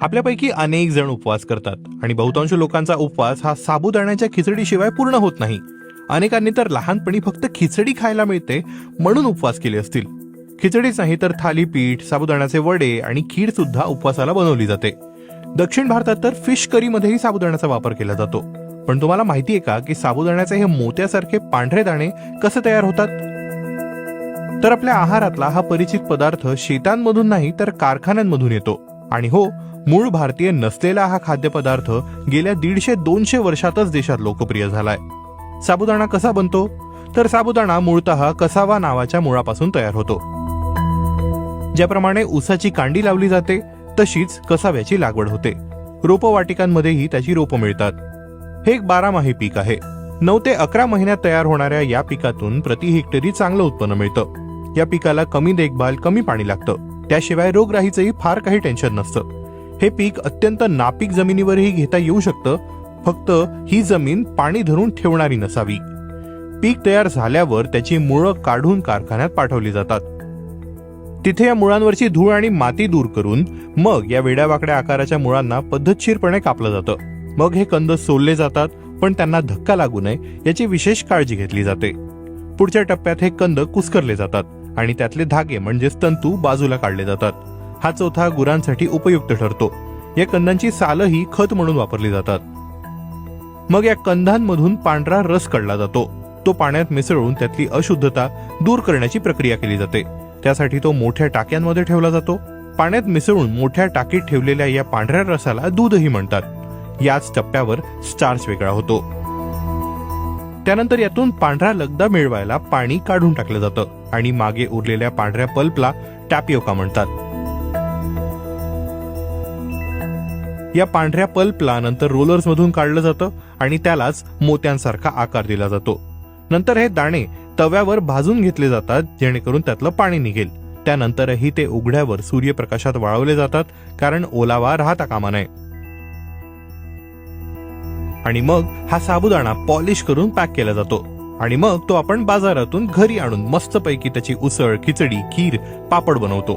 आपल्यापैकी अनेक जण उपवास करतात आणि बहुतांश लोकांचा उपवास हा साबुदाण्याच्या खिचडीशिवाय पूर्ण होत नाही. अनेकांनी तर लहानपणी फक्त खिचडी खायला मिळते म्हणून उपवास केले असतील. खिचडीच नाही तर थालीपीठ साबुदाण्याचे वडे आणि खीर सुद्धा उपवासाला बनवली जाते. दक्षिण भारतात तर फिश करीमध्येही साबुदाण्याचा वापर केला जातो. पण तुम्हाला माहिती आहे का की साबुदाण्याचे हे मोत्यासारखे पांढरे दाणे कसे तयार होतात? तर आपल्या आहारातला हा परिचित पदार्थ शेतांमधून नाही तर कारखान्यांमधून येतो. आणि हो मूळ भारतीय नसलेला हा खाद्यपदार्थ गेल्या दीडशे दोनशे वर्षातच देशात लोकप्रिय झालाय. साबुदाणा कसा बनतो? तर साबुदाणा मूळतः कसावा नावाच्या मुळापासून तयार होतो. ज्याप्रमाणे ऊसाची कांडी लावली जाते तशीच कसाव्याची लागवड होते. रोपवाटिकांमध्येही त्याची रोपं मिळतात. हे एक बारामाही पीक आहे. नऊ ते अकरा महिन्यात तयार होणाऱ्या या पिकातून प्रति हेक्टरी चांगलं उत्पन्न मिळतं. या पिकाला कमी देखभाल कमी पाणी लागतं. त्याशिवाय रोगराईचंही फार काही टेन्शन नसतं. हे पीक अत्यंत नापीक जमिनीवरही घेता येऊ शकतं फक्त ही जमीन पाणी धरून ठेवणारी नसावी. पीक तयार झाल्यावर त्याची मुळं काढून कारखान्यात पाठवली जातात. तिथे या मुळांवरची धूळ आणि माती दूर करून मग या वेड्यावाकड्या आकाराच्या मुळांना पद्धतशीरपणे कापलं जातं. मग हे कंद सोलले जातात पण त्यांना धक्का लागू नये याची विशेष काळजी घेतली जाते. पुढच्या टप्प्यात हे कंद कुस्करले जातात. आणि त्यातले धागे म्हणजेच तंतू बाजूला काढले जातात. हा चौथा गुरांसाठी उपयुक्त ठरतो. या कंदांची सालही खत म्हणून वापरली जातात. मग या कंदांमधून पांढरा रस काढला जातो. तो पाण्यात मिसळून त्यातली अशुद्धता दूर करण्याची प्रक्रिया केली जाते. त्यासाठी तो मोठ्या टाक्यांमध्ये ठेवला जातो. पाण्यात मिसळून मोठ्या टाकीत ठेवलेल्या या पांढऱ्या रसाला दूधही म्हणतात. याच टप्प्यावर स्टार्च वेगळा होतो. त्यानंतर यातून पांढरा लगदा मिळवायला पाणी काढून टाकलं जातं आणि मागे उरलेल्या पांढऱ्या पल्पला टॅपिओका म्हणतात. या पांढऱ्या पल्पला नंतर रोलर्स मधून काढलं जातं आणि त्यालाच मोत्यांसारखा आकार दिला जातो. नंतर हे दाणे तव्यावर भाजून घेतले जातात जेणेकरून त्यातलं पाणी निघेल. त्यानंतरही ते उघड्यावर सूर्यप्रकाशात वाळवले जातात कारण ओलावा राहता कामा नये. आणि मग हा साबुदाणा पॉलिश करून पॅक केला जातो. आणि मग तो आपण बाजारातून घरी आणून मस्तपैकी त्याची उसळ खिचडी खीर पापड बनवतो.